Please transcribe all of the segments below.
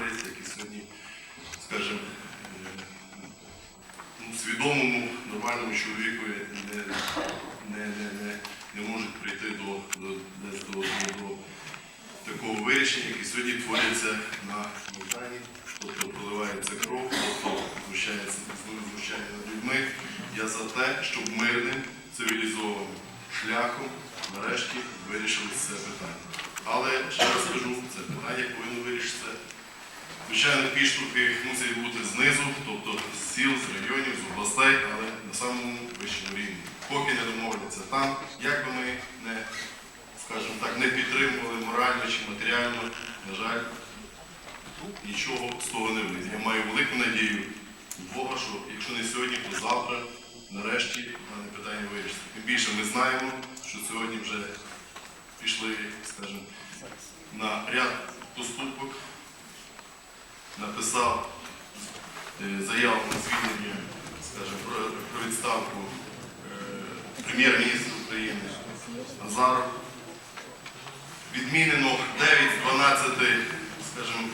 які сьогодні які сьогодні, скажімо, е, ну, свідомому, нормальному чоловікові не, не, не, не, не можуть прийти до, до, до, до, такого вирішення, яке сьогодні твориться на Майдані, тобто проливається кров, тобто знущається, знущання над людьми. Я за те, щоб мирним, цивілізованим шляхом нарешті вирішили це питання. Але ще раз кажу, це питання повинно вирішитися. Звичайно, підштовхи мусять бути знизу, тобто з сіл, з районів, з областей, але на самому вищому рівні. Поки не домовляться там, як би ми не, скажімо так, не підтримували морально чи матеріально, на жаль, нічого з того не вийде. Я маю велику надію Бога, що якщо не сьогодні, то завтра нарешті дане питання вирішиться. Тим більше ми знаємо, що сьогодні вже пішли, скажімо, на ряд поступок написав е, заяву на звільнення, скажімо, про, відставку е, прем'єр-міністра України Азаров. Відмінено 9 з 12, скажімо,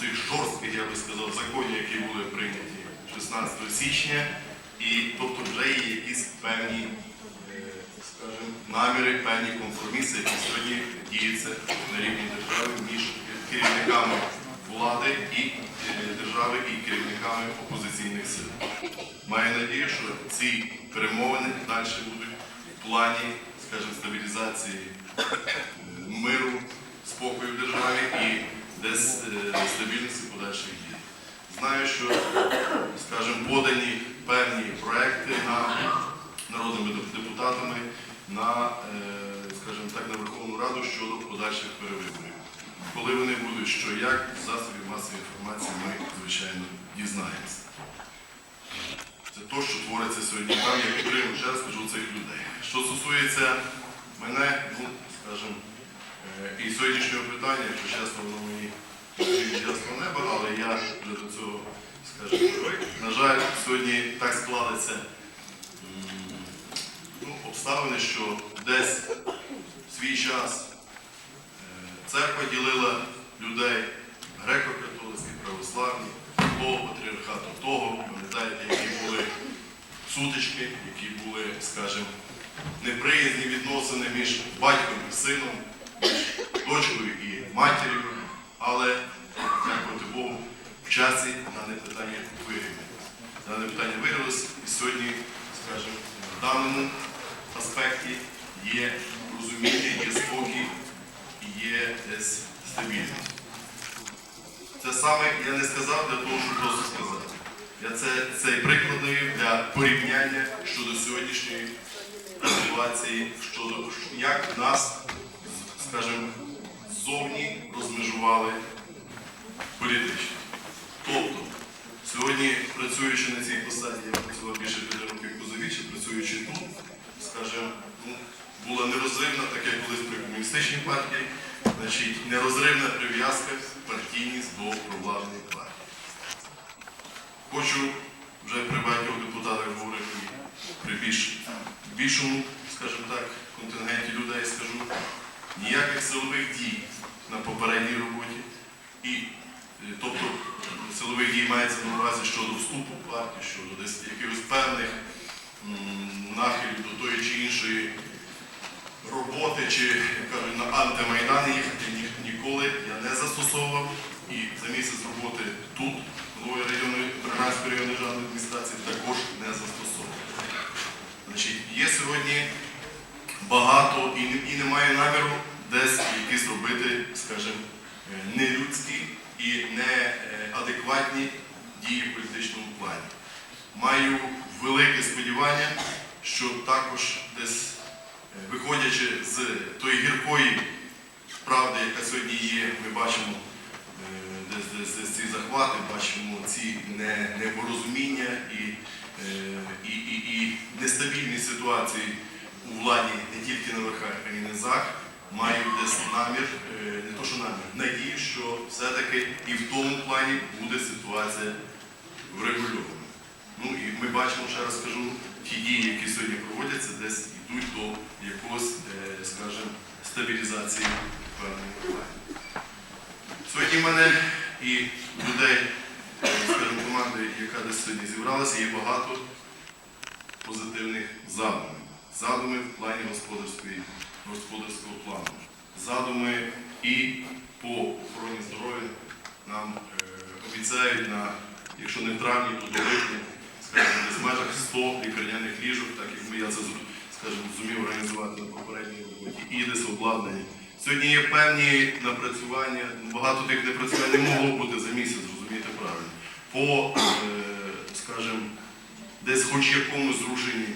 цих жорстких, я би сказав, законів, які були прийняті 16 січня, і тобто вже є якісь певні, е, скажімо, наміри, певні компроміси, які сьогодні діються на рівні держави між керівниками влади і е, держави і керівниками опозиційних сил. Маю надію, що ці перемовини далі будуть в плані, скажімо, стабілізації е, миру, спокою в державі і десь е, стабільності подальших дій. Знаю, що, скажімо, подані певні проекти на народними депутатами на, скажімо так, на Верховну Раду щодо подальших перевиборів. Коли вони будуть, що як, з масової інформації ми, звичайно, дізнаємося. Це те, що твориться сьогодні там, я підтримую, ще раз кажу цих людей. Що стосується мене, ну, скажімо, е, і сьогоднішнього питання, якщо чесно, воно мені від ясного неба, але я вже до цього, привик. На жаль, сьогодні так склалися ну, обставини, що десь в свій час церква ділила людей греко-католицькі, православні, того патріархату, того, пам'ятаєте, які були сутички, які були, скажімо, неприязні відносини між батьком і сином, дочкою і матір'ю, але, дякувати Богу, в часі дане питання вирівнялося. Дане питання вирівнялося і сьогодні, скажімо, в даному аспекті є розуміння, є спокій є стабільність. Це саме я не сказав для того, щоб просто сказати. Я це, цей приклад даю для порівняння щодо сьогоднішньої ситуації, щодо як нас, скажімо, ззовні розмежували політично. Тобто, сьогодні, працюючи на цій посаді, я працював більше п'яти років позовічі, працюючи тут, скажімо, ну, була нерозривна, так як колись при комуністичній партії, значить, нерозривна прив'язка, партійність до провладної партії. Хочу вже при багатьох депутатах говорити при більш, більшому, скажімо так, контингенті людей скажу, ніяких силових дій на попередній роботі. І, е, тобто, силових дій мається на увазі щодо вступу в партію, щодо десь якихось певних нахилів до тої чи іншої роботи, чи кажуть, на антимайдан їхати ні- ніколи я не застосовував. І за місяць роботи тут, головою районної Берганської районної державної адміністрації, також не застосовував. Значить, є сьогодні багато і, і немає наміру десь якісь робити, скажімо, е, нелюдські і неадекватні дії в політичному плані. Маю велике сподівання, що також десь е, виходячи з тої гіркої правди, яка сьогодні є, ми бачимо е, ці захвати, бачимо ці непорозуміння і, е, і, і, і нестабільні ситуації у владі не тільки на верхах, а й на низах, мають десь намір, е, не то що намір, надію, що все-таки і в тому плані буде ситуація врегульована. Ну і ми бачимо, ще раз скажу, ті дії, які сьогодні проводяться, десь стабілізації певної плані. Сьогодні мене і людей, скажімо, команди, яка десь сьогодні зібралася, є багато позитивних задумів. Задуми в плані господарської, господарського плану. Задуми і по охороні здоров'я нам е, обіцяють на, якщо не в травні, то до липня, скажімо, десь в межах 100 лікарняних ліжок, так як ми я це зру- скажімо, зумів організувати на попередній роботі, і десь обладнані. Сьогодні є певні напрацювання, багато тих напрацювань не могло бути за місяць, розумієте правильно. По, е, скажімо, десь хоч якомусь зрушенні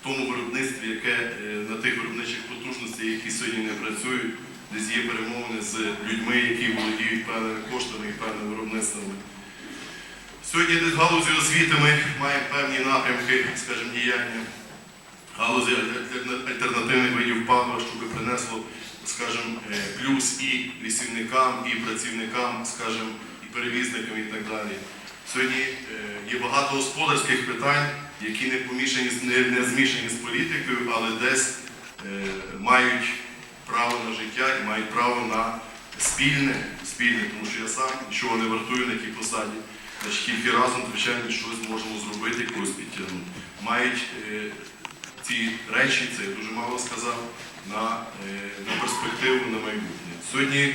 в тому виробництві, яке е, на тих виробничих потужностях, які сьогодні не працюють, десь є перемовини з людьми, які володіють певними коштами і певними виробництвами. Сьогодні десь галузі освіти ми маємо певні напрямки, скажімо, діяння. Галузі альтернативних видів палива, щоб принесло, скажімо, е, плюс і лісівникам, і працівникам, скажімо, і перевізникам, і так далі. Сьогодні е, є багато господарських питань, які не помішані, не, змішані з політикою, але десь е, мають право на життя і мають право на спільне, спільне, тому що я сам нічого не вартую на тій посаді. Тільки разом, звичайно, щось можемо зробити, якось підтягнути. Мають ці речі, це я дуже мало сказав, на, е, на перспективу, на майбутнє. Сьогодні,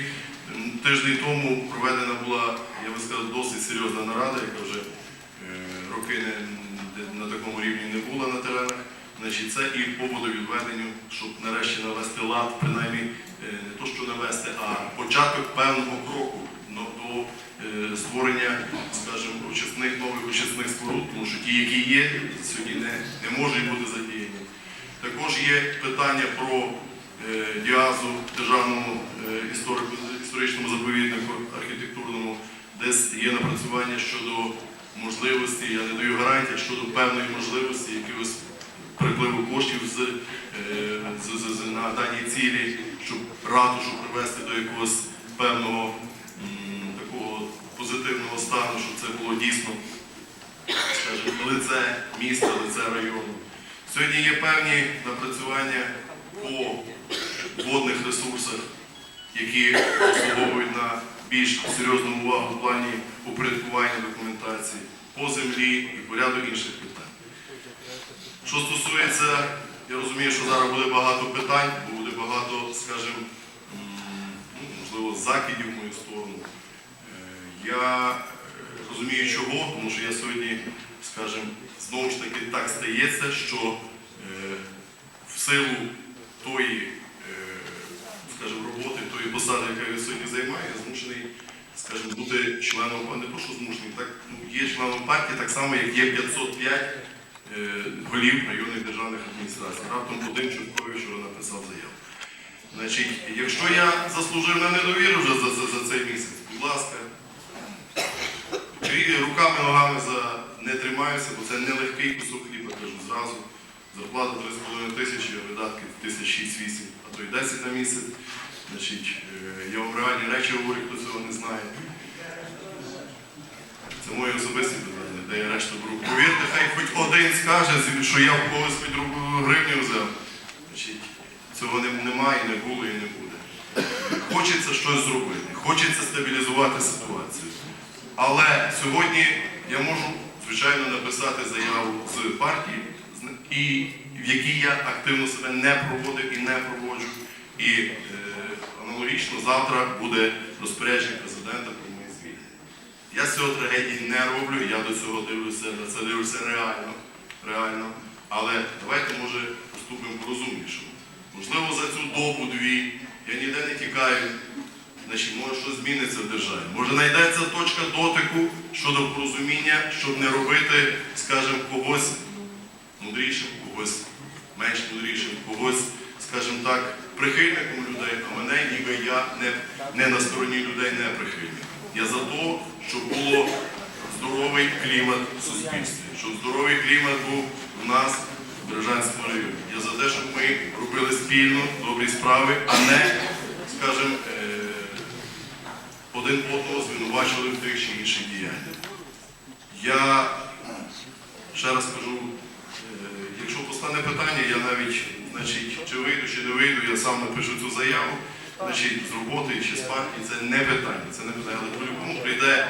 тиждень тому, проведена була, я би сказав, досить серйозна нарада, яка вже е, роки не, на такому рівні не була на теренах. Значить, це і по водовідведенню, щоб нарешті навести лад, принаймні е, не то, що навести, а початок певного кроку до створення, скажімо, очисних нових очисних споруд, тому що ті, які є, сьогодні не, не можуть бути задіяні. Також є питання про е, діазу державному е, історичному заповіднику архітектурному, десь є напрацювання щодо можливості, я не даю гарантії, щодо певної можливості якогось припливу коштів з, е, з, з, з- на даній цілі, щоб ратушу привести до якогось певного такого позитивного стану, щоб це було дійсно скажімо, лице міста, лице району. Сьогодні є певні напрацювання по водних ресурсах, які заслуговують на більш серйозну увагу в плані упорядкування документації, по землі і по ряду інших питань. Що стосується, я розумію, що зараз буде багато питань, бо буде багато, скажімо, ну, можливо, закидів в мою сторону. Е, Я розумію чого, тому що я сьогодні, скажімо, знову ж таки так стається, що е, в силу тої, е, скажімо, роботи, тої посади, яку я сьогодні займаю, я змушений, скажімо, бути членом, не що змушений, так, ну, є членом партії, так само, як є 505 е, голів районних державних адміністрацій. Раптом один чутковий вчора написав заяву. Значить, якщо я заслужив на недовіру вже за, за, за цей місяць, будь ласка, руками, ногами за не тримаюся, бо це нелегкий кусок хліба, кажу зразу. Зарплата 3,5 тисячі, а видатки 1006-8, а то й 10 на місяць. Значить, е, я вам реальні речі говорю, хто цього не знає. Це мої особисті питання, де я решту беру. Повірте, хай хоч один скаже, що я в когось хоч гривню взяв. Значить, цього не- немає, не було і не буде. Хочеться щось зробити, хочеться стабілізувати ситуацію. Але сьогодні я можу, звичайно, написати заяву з партії, і в якій я активно себе не проводив і не проводжу. І е, аналогічно завтра буде розпорядження президента про мої звільнення. Я з цього трагедії не роблю, я до цього дивлюся, на це дивлюся реально, реально. Але давайте, може, поступимо по-розумнішому. Можливо, за цю добу-дві я ніде не тікаю, значить, може щось зміниться в державі. Може знайдеться точка дотику щодо порозуміння, щоб не робити, скажімо, когось мудрішим, когось менш мудрішим, когось, скажімо так, прихильником людей, а мене ніби я не, не на стороні людей, не прихильник. Я за те, щоб було здоровий клімат в суспільстві, щоб здоровий клімат був у нас в Бережанському районі. Я за те, щоб ми робили спільно добрі справи, а не, скажімо, е, один одного звинувачували в тих чи інших діяннях. Я ще раз кажу, е, якщо постане питання, я навіть значить, чи вийду, чи не вийду, я сам напишу цю заяву. Значить, з роботи чи з партії це не питання. Це не питання. Але по-любому прийде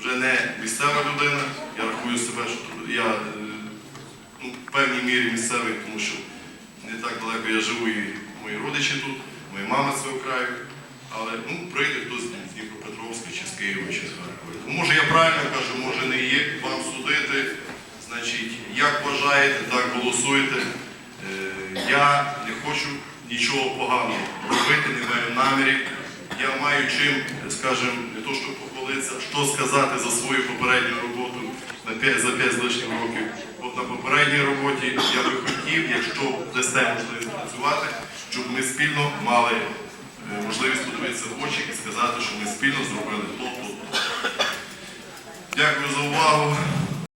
вже не місцева людина. Я рахую себе, що я е, ну, в певній мірі місцевий, тому що не так далеко я живу і мої родичі тут, моя мама з цього краю. Але ну, прийде хтось з Дніпропетровська, чи з Києва, чи з Харкова. Може я правильно кажу, може не є вам судити. Значить, як вважаєте, так голосуєте. Е, Я не хочу нічого поганого робити, не маю намірів. Я маю чим, скажімо, не то, щоб похвалитися, що сказати за свою попередню роботу на 5, за 5 з лишнім років. От на попередній роботі я би хотів, якщо дасте можливість працювати, щоб ми спільно мали можливість подивитися в очі і сказати, що ми спільно зробили то, то, то. Дякую за увагу.